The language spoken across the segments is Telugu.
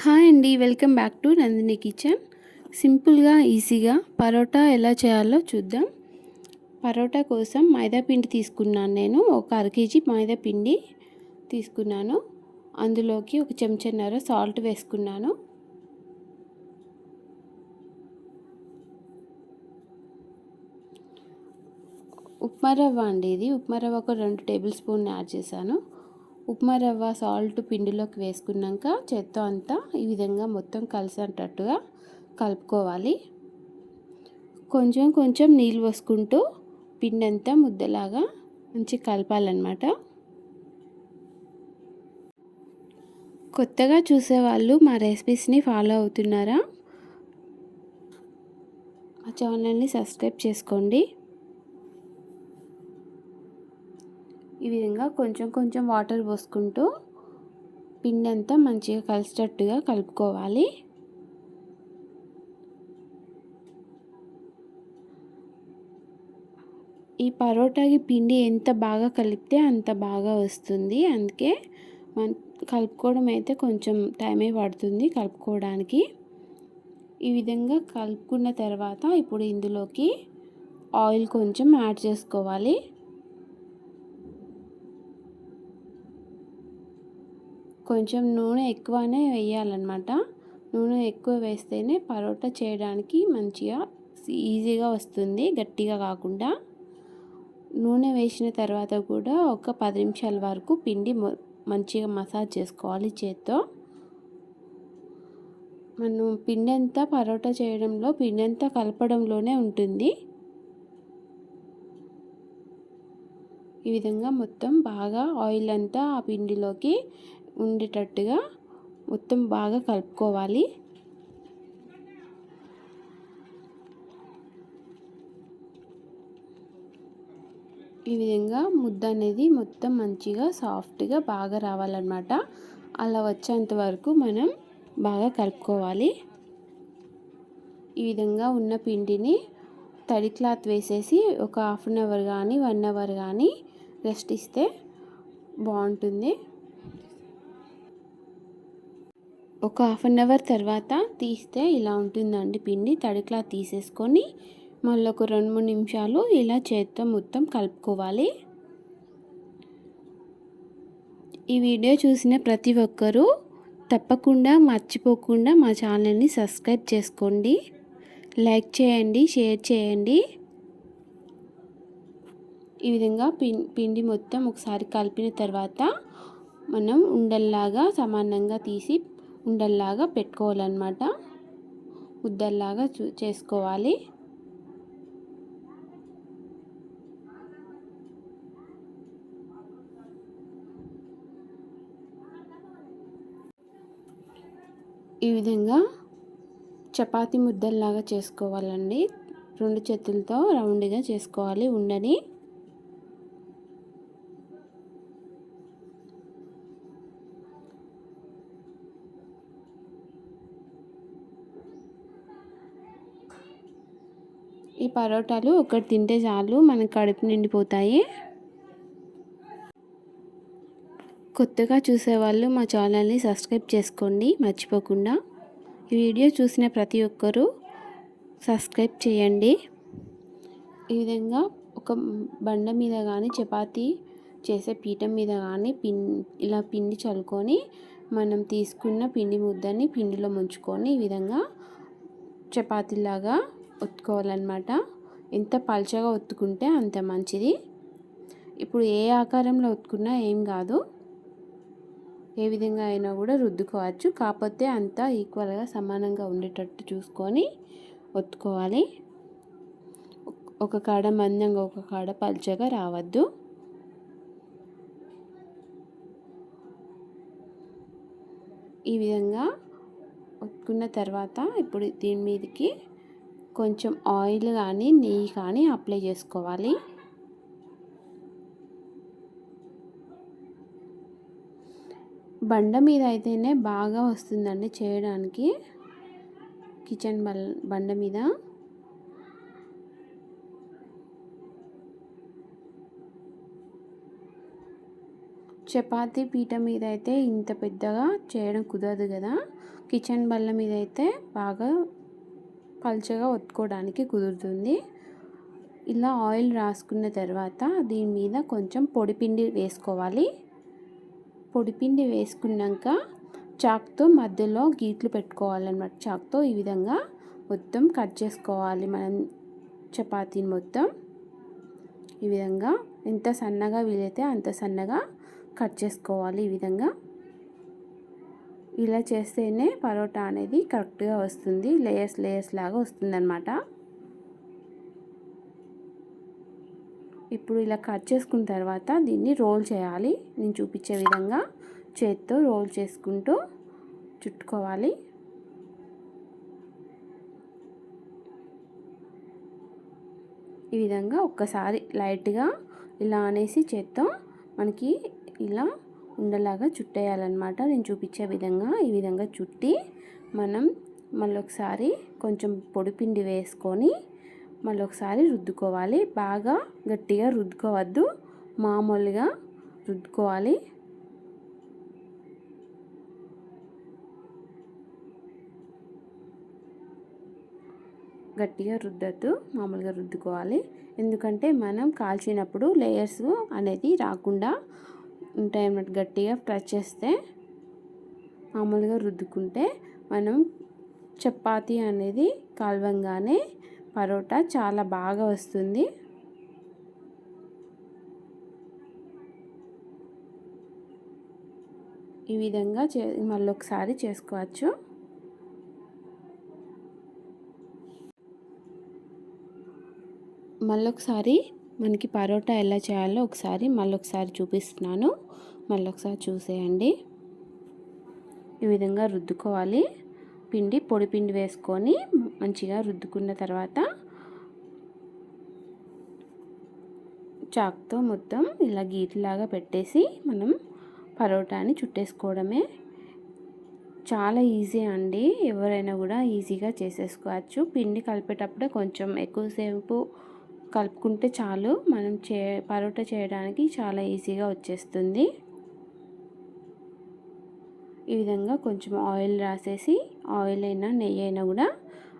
హాయ్ అండి welcome back to Nandini kitchen. సింపుల్గా ఈజీగా పరోటా ఎలా చేయాలో చూద్దాం. పరోటా కోసం మైదా పిండి తీసుకున్నాను నేను. ఒక అర కేజీ మైదా పిండి తీసుకున్నాను. అందులోకి ఒక చెంచాన్నర సాల్ట్ వేసుకున్నాను. ఉప్మా రవ్వ అండి ఇది. ఉప్మా రవ్వ ఒక రెండు టేబుల్ స్పూన్ యాడ్ చేశాను. ఉప్మా రవ్వ సాల్ట్ పిండిలోకి వేసుకున్నాక చేత్తో అంతా ఈ విధంగా మొత్తం కలిసేటట్టుగా కలుపుకోవాలి. కొంచెం కొంచెం నీళ్ళు పోసుకుంటూ పిండి అంతా ముద్దలాగా మంచి కలపాలన్నమాట. కొత్తగా చూసేవాళ్ళు మా రెసిపీస్ని ఫాలో అవుతున్నారా? మా ఛానల్ని సబ్స్క్రైబ్ చేసుకోండి. ఈ విధంగా కొంచెం కొంచెం వాటర్ పోసుకుంటూ పిండి అంతా మంచిగా కలిసేటట్టుగా కలుపుకోవాలి. ఈ పరోటాకి పిండి ఎంత బాగా కలిపితే అంత బాగా వస్తుంది. అందుకే మన కలుపుకోవడం అయితే కొంచెం టైమే పడుతుంది కలుపుకోవడానికి. ఈ విధంగా కలుపుకున్న తర్వాత ఇప్పుడు ఇందులోకి ఆయిల్ కొంచెం యాడ్ చేసుకోవాలి. కొంచెం నూనె ఎక్కువనే వేయాలన్నమాట. నూనె ఎక్కువ వేస్తేనే పరోటా చేయడానికి మంచిగా ఈజీగా వస్తుంది గట్టిగా కాకుండా. నూనె వేసిన తర్వాత కూడా ఒక పది నిమిషాల వరకు పిండి మంచిగా మసాజ్ చేసుకోవాలి చేత్తో. మనం పిండి అంతా పరోటా చేయడంలో పిండి అంతా కలపడంలోనే ఉంటుంది. ఈ విధంగా మొత్తం బాగా ఆయిల్ అంతా ఆ పిండిలోకి ఉండేటట్టుగా మొత్తం బాగా కలుపుకోవాలి. ఈ విధంగా ముద్ద అనేది మొత్తం మంచిగా సాఫ్ట్గా బాగా రావాలన్నమాట. అలా వచ్చేంత వరకు మనం బాగా కలుపుకోవాలి. ఈ విధంగా ఉన్న పిండిని తడి క్లాత్ వేసేసి ఒక హాఫ్ అన్ అవర్ కానీ వన్ అవర్ కానీ రెస్ట్ ఇస్తే బాగుంటుంది. ఒక హాఫ్ అన్ అవర్ తర్వాత తీస్తే ఇలా ఉంటుందండి పిండి. తడిక్లా తీసేసుకొని మళ్ళీ ఒక రెండు మూడు నిమిషాలు ఇలా చేత్తో మొత్తం కలుపుకోవాలి. ఈ వీడియో చూసిన ప్రతి ఒక్కరూ తప్పకుండా మర్చిపోకుండా మా ఛానల్ని సబ్స్క్రైబ్ చేసుకోండి. లైక్ చేయండి షేర్ చేయండి. ఈ విధంగా పిండి మొత్తం ఒకసారి కలిపిన తర్వాత మనం ఉండల్లాగా సమానంగా తీసి ఉండల్లాగా పెట్టుకోవాలన్నమాట. ముద్దల్లాగా చూ చేసుకోవాలి. ఈ విధంగా చపాతి ముద్దల్లాగా చేసుకోవాలండి. రెండు చేతులతో రౌండ్గా చేసుకోవాలి ఉండని ఈ పరోటాలు ఒకటి తింటే చాలు మన కడుపు నిండిపోతాయి. కొత్తగా చూసేవాళ్ళు మా ఛానల్ని సబ్స్క్రైబ్ చేసుకోండి మర్చిపోకుండా. ఈ వీడియో చూసిన ప్రతి ఒక్కరూ సబ్స్క్రైబ్ చేయండి. ఈ విధంగా ఒక బండ మీద కానీ చపాతీ చేసే పీఠం మీద కానీ పిం ఇలా పిండి చల్లుకొని మనం తీసుకున్న పిండి ముద్దని పిండిలో ముంచుకొని ఈ విధంగా చపాతీలాగా ఒత్తుకోవాలన్నమాట. ఎంత పల్చగా ఒత్తుకుంటే అంత మంచిది. ఇప్పుడు ఏ ఆకారంలో ఒత్తుకున్నా ఏం కాదు. ఏ విధంగా అయినా కూడా రుద్దుకోవచ్చు. కాకపోతే అంతా ఈక్వల్గా సమానంగా ఉండేటట్టు చూసుకొని ఒత్తుకోవాలి. ఒక కాడ మందంగా ఒక కాడ పల్చగా రావద్దు. ఈ విధంగా ఒత్తుకున్న తర్వాత ఇప్పుడు దీని మీదకి కొంచెం ఆయిల్ కానీ నెయ్యి కానీ అప్లై చేసుకోవాలి. బండ మీద అయితేనే బాగా వస్తుందండి చేయడానికి. కిచెన్ బండ మీద. చపాతీ పీట మీద అయితే ఇంత పెద్దగా చేయడం కుదరదు కదా. కిచెన్ బల్ల మీద అయితే బాగా పల్చగా ఒత్తుకోవడానికి కుదురుతుంది. ఇలా ఆయిల్ రాసుకున్న తర్వాత దీని మీద కొంచెం పొడిపిండి వేసుకోవాలి. పొడిపిండి వేసుకున్నాక చాక్తో మధ్యలో గీట్లు పెట్టుకోవాలన్నమాట. చాక్తో ఈ విధంగా మొత్తం కట్ చేసుకోవాలి మనం చపాతీని మొత్తం. ఈ విధంగా ఎంత సన్నగా వీలైతే అంత సన్నగా కట్ చేసుకోవాలి ఈ విధంగా. ఇలా చేస్తేనే పరోటా అనేది కరెక్ట్గా వస్తుంది. లేయర్స్ లేయర్స్ లాగా వస్తుందన్నమాట. ఇప్పుడు ఇలా కట్ చేసుకున్న తర్వాత దీన్ని రోల్ చేయాలి. నేను చూపించే విధంగా చేత్తో రోల్ చేసుకుంటూ చుట్టుకోవాలి. ఈ విధంగా ఒక్కసారి లైట్గా ఇలా అనేసి చేత్తో మనకి ఇలా ఉండలాగా చుట్టేయాలన్నమాట. నేను చూపించే విధంగా ఈ విధంగా చుట్టి మనం మళ్ళొకసారి కొంచెం పొడిపిండి వేసుకొని మళ్ళీ ఒకసారి రుద్దుకోవాలి. బాగా గట్టిగా రుద్దుకోవద్దు. మామూలుగా రుద్దుకోవాలి. గట్టిగా రుద్దద్దు. మామూలుగా రుద్దుకోవాలి. ఎందుకంటే మనం కాల్చినప్పుడు లేయర్స్ అనేది రాకుండా ఉంటాయి అన్నమాట. గట్టిగా టచ్ చేస్తే మామూలుగా రుద్దుకుంటే మనం చపాతీ అనేది కాల్వంగానే పరోటా చాలా బాగా వస్తుంది. ఈ విధంగా చే మళ్ళీ ఒకసారి చేసుకోవచ్చు. మళ్ళొకసారి మనకి పరోటా ఎలా చేయాలో ఒకసారి మళ్ళొకసారి చూపిస్తున్నాను. మళ్ళొకసారి చూసేయండి. ఈ విధంగా రుద్దుకోవాలి. పిండి పొడి పిండి వేసుకొని మంచిగా రుద్దుకున్న తర్వాత చాక్తో మొత్తం ఇలా గీట్లాగా పెట్టేసి మనం పరోటాని చుట్టేసుకోవడమే. చాలా ఈజీ అండి. ఎవరైనా కూడా ఈజీగా చేసేసుకోవచ్చు. పిండి కలిపేటప్పుడే కొంచెం ఎక్కువసేపు కలుపుకుంటే చాలు. మనం చే పరోటా చేయడానికి చాలా ఈజీగా వచ్చేస్తుంది. ఈ విధంగా కొంచెం ఆయిల్ రాసేసి ఆయిల్ అయినా నెయ్యి అయినా కూడా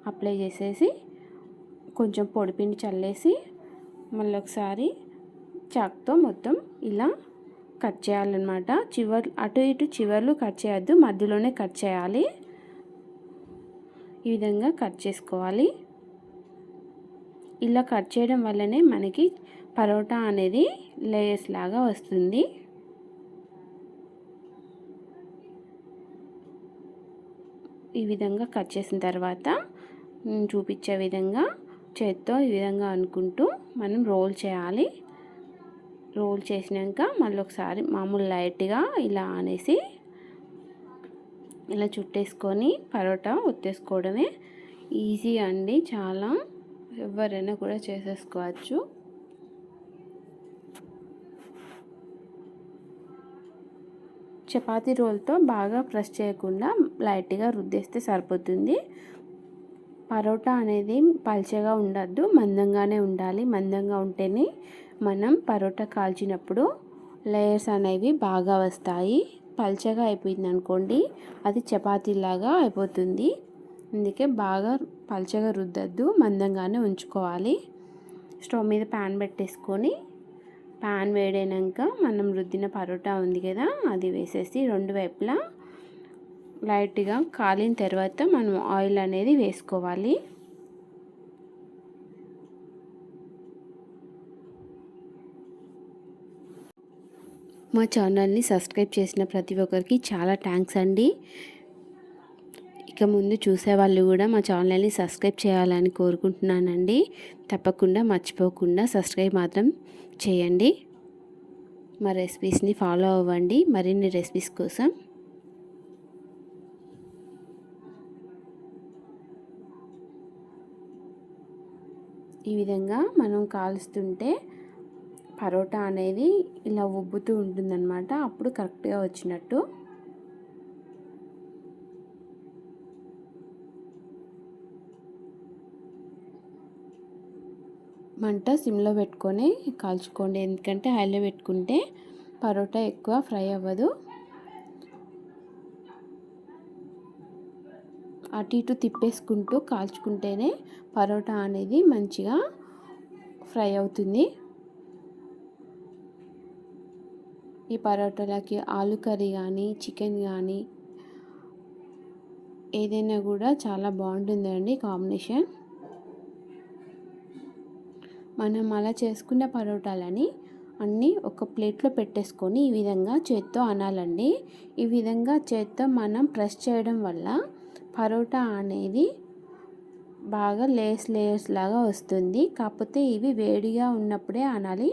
అప్లై చేసేసి కొంచెం పొడిపిండి చల్లేసి మళ్ళీ ఒకసారి చాక్తో మొత్తం ఇలా కట్ చేయాలన్నమాట. చివరి అటు ఇటు చివర్లు కట్ చేయొద్దు మధ్యలోనే కట్ చేయాలి. ఈ విధంగా కట్ చేసుకోవాలి. ఇలా కట్ చేయడం వల్లనే మనకి పరోటా అనేది లేయర్స్ లాగా వస్తుంది. ఈ విధంగా కట్ చేసిన తర్వాత చూపించే విధంగా చేత్తో ఈ విధంగా అనుకుంటూ మనం రోల్ చేయాలి. రోల్ చేసినాక మళ్ళీ ఒకసారి మామూలు లైట్గా ఇలా అనేసి ఇలా చుట్టేసుకొని పరోటా ఒత్తేసుకోవడమే ఈజీ అండి చాలా. ఎవరైనా కూడా చేసేసుకోవచ్చు. చపాతీ రోల్తో బాగా ప్రెస్ చేయకుండా లైట్గా రుద్దేస్తే సరిపోతుంది. పరోటా అనేది పల్చగా ఉండద్దు మందంగానే ఉండాలి. మందంగా ఉంటేనే మనం పరోటా కాల్చినప్పుడు లేయర్స్ అనేవి బాగా వస్తాయి. పల్చగా అయిపోయింది అనుకోండి అది చపాతీలాగా అయిపోతుంది. అందుకే బాగా పల్చగా రుద్దద్దు మందంగానే ఉంచుకోవాలి. స్టవ్ మీద ప్యాన్ పెట్టేసుకొని ప్యాన్ వేడైనాక మనం రుద్దిన పరోటా ఉంది కదా అది వేసేసి రెండు వైపులా లైట్గా కాలిన తర్వాత మనం ఆయిల్ అనేది వేసుకోవాలి. మా ఛానల్ని సబ్స్క్రైబ్ చేసిన ప్రతి ఒక్కరికి చాలా థ్యాంక్స్ అండి. ఇక ముందు చూసేవాళ్ళు కూడా మా ఛానల్ని సబ్స్క్రైబ్ చేయాలని కోరుకుంటున్నానండి. తప్పకుండా మర్చిపోకుండా సబ్స్క్రైబ్ మాత్రం చేయండి. మా రెసిపీస్ని ఫాలో అవ్వండి. మరిన్ని రెసిపీస్ కోసం ఈ విధంగా మనం కాలుస్తుంటే పరోటా అనేది ఇలా ఉబ్బుతూ ఉంటుందన్నమాట. అప్పుడు కరెక్ట్గా వచ్చినట్టు మంట సిమ్లో పెట్టుకొని కాల్చుకోండి. ఎందుకంటే హైలో పెట్టుకుంటే పరోటా ఎక్కువ ఫ్రై అవ్వదు. అటు ఇటు తిప్పేసుకుంటూ కాల్చుకుంటేనే పరోటా అనేది మంచిగా ఫ్రై అవుతుంది. ఈ పరోటాలకి ఆలు కర్రీ కానీ చికెన్ కానీ ఏదైనా కూడా చాలా బాగుంటుందండి కాంబినేషన్. మనం అలా చేసుకున్న పరోటాలని అన్నీ ఒక ప్లేట్లో పెట్టేసుకొని ఈ విధంగా చేత్తో అనాలండి. ఈ విధంగా చేత్తో మనం ప్రెస్ చేయడం వల్ల పరోటా అనేది బాగా లేయర్స్ లేయర్స్ లాగా వస్తుంది. కాకపోతే ఇవి వేడిగా ఉన్నప్పుడే అనాలి.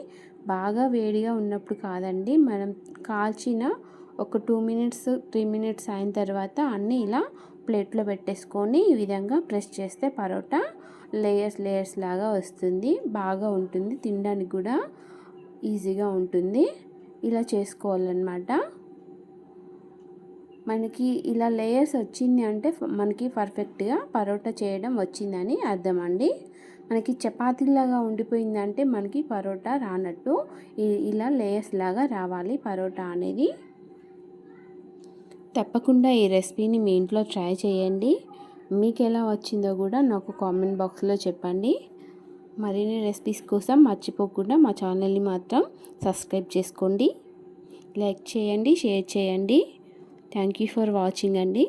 బాగా వేడిగా ఉన్నప్పుడు కాదండి. మనం కాల్చిన ఒక టూ మినిట్స్ త్రీ మినిట్స్ అయిన తర్వాత అన్నీ ఇలా ప్లేట్లో పెట్టేసుకొని ఈ విధంగా ప్రెస్ చేస్తే పరోటా లేయర్స్ లేయర్స్ లాగా వస్తుంది. బాగా ఉంటుంది. తినడానికి కూడా ఈజీగా ఉంటుంది. ఇలా చేసుకోవాలన్నమాట. మనకి ఇలా లేయర్స్ వచ్చింది అంటే మనకి పర్ఫెక్ట్గా పరోటా చేయడం వచ్చిందని అర్థం అండి మనకి చపాతీలాగా ఉండిపోయిందంటే మనకి పరోటా రానట్టు ఇలా లేయర్స్ లాగా రావాలి పరోటా అనేది. తప్పకుండా ఈ రెసిపీని మీ ఇంట్లో ట్రై చేయండి. మీకు ఎలా వచ్చిందో కూడా నాకు కామెంట్ బాక్స్లో చెప్పండి. మరిన్ని రెసిపీస్ కోసం మర్చిపోకుండా మా ఛానల్ని మాత్రం సబ్స్క్రైబ్ చేసుకోండి. లైక్ చేయండి షేర్ చేయండి. థ్యాంక్ యూ ఫర్ వాచింగ్ అండి.